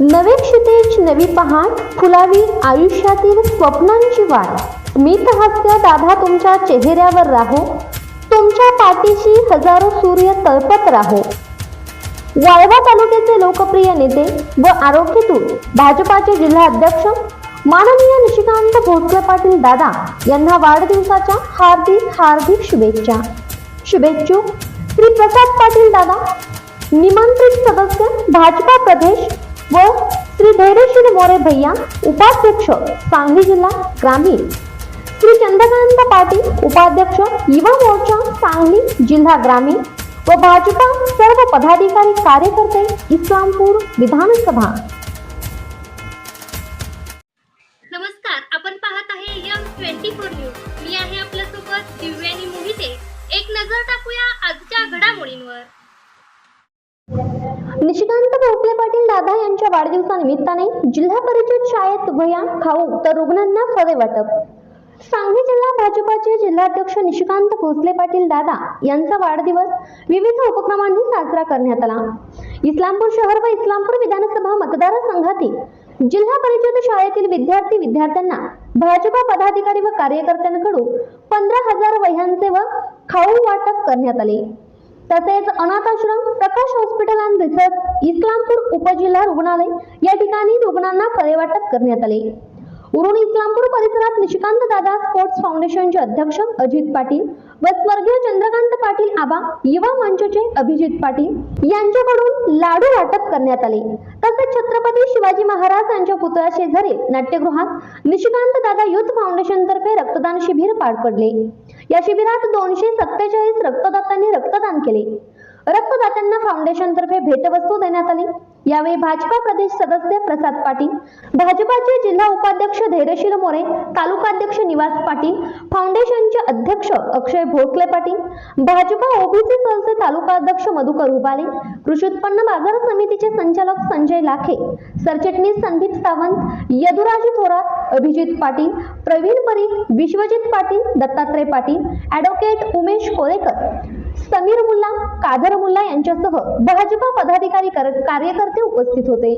नवे क्षितेज नवी पहाट फुलावी आयुष्यातील स्वप्नांची वाट. स्मित हास्य दादा तुमच्या चेहऱ्यावर राहो. तुमच्या पाठीशी हजारो सूर्य तळपत राहो. वाळवा तालुक्याचे लोकप्रिय नेते व आरोग्यतून भाजपाचे जिल्हा अध्यक्ष माननीय निशिकांत भोसले पाटील दादा यांना वाढदिवसाच्या हार्दिक हार्दिक शुभेच्छा. शुभेच्छू. श्री प्रसाद पाटील दादा निमंत्रित सदस्य भाजपा प्रदेश व श्री धैर्यशील मोरे भैया उपाध्यक्ष सांगली जिल्हा ग्रामीण. श्री चंद्रकांत पाटील उपाध्यक्ष युवा मोर्चा सांगली जिल्हा ग्रामीण. व भाजपा सर्व पदाधिकारी कार्यकर्ते इस्लामपूर विधानसभा. नमस्कार आपण पाहत आहे यम ट्वेंटी फोर न्यूज. मी आहे आपल्यासोबत दिव्यानी मोहिते. एक नजर टाकूया आजच्या घडामोडींवर. निशिकांत भोसले पाटील दादा यांच्या वाढदिवसानिमित्ताने जिल्हा परिषद शाळेत वह्या खाऊ तर रुग्णांना फळे वाटप. सांगली जिल्हा भाजपाचे जिल्हाध्यक्ष निशिकांत भोसले पाटील दादा यांचा वाढदिवस विविध उपक्रमांनी साजरा करण्यात आला. इस्लामपूर शहर व इस्लामपूर विधानसभा मतदारसंघातील जिल्हा परिषद शाळेतील विद्यार्थी विद्यार्थ्यांना भाजपा पदाधिकारी व कार्यकर्त्यांकडून पंधरा हजार वह्यांचे व खाऊ वाटप करण्यात आले. तसेच अनाथाश्रम Prakash hospital and research Islampur उपजिल्हा रुग्णालय या ठिकाणी रुग्णांना फळे वाटप करण्यात आले. उरुण इस्लामपूर परिसरात निशिकांत दादा स्पोर्ट्स फाउंडेशनचे अध्यक्ष अजित पाटील व स्वर्गीय चंद्रकांत पाटील आबा युवा मंचचे अभिजित पाटील यांच्याकडून लाडू वाटप करण्यात आले. तसेच छत्रपती शिवाजी महाराज यांच्या पुतळ्या शेजारी नाट्यगृहात निशिकांत दादा युथ फाउंडेशन तर्फे रक्तदान शिबिर पार पडले. या शिबिरात दोनशे सत्तेचाळीस रक्तदात्यांनी रक्तदान केले. रक्तदात्यांना फाउंडेशनतर्फे भेटवस्तू देण्यात आली. यावेळी भाजपा प्रदेश सदस्य प्रसाद पाटील भाजपाचे जिल्हा उपाध्यक्ष धैर्यशील मोरे तालुकाध्यक्ष निवास पाटील फाउंडेशनचे अध्यक्ष अक्षय भोसले पाटील भाजपा ओबीसी सेलचे तालुकाध्यक्ष मधुकर उबाले कृषी उत्पन्न बाजार समितीचे संचालक संजय लाखे सरचिटणीस संदीप सावंत यदुराजी थोरात अभिजित पाटील प्रवीण परीख विश्वजित पाटील दत्तात्रय पाटील ॲडव्होकेट उमेश कोळेकर. समीर मुल्ला कादर मुल्ला यांच्यासह भाजपा पदाधिकारी कर- कार्यकर्ते उपस्थित होते.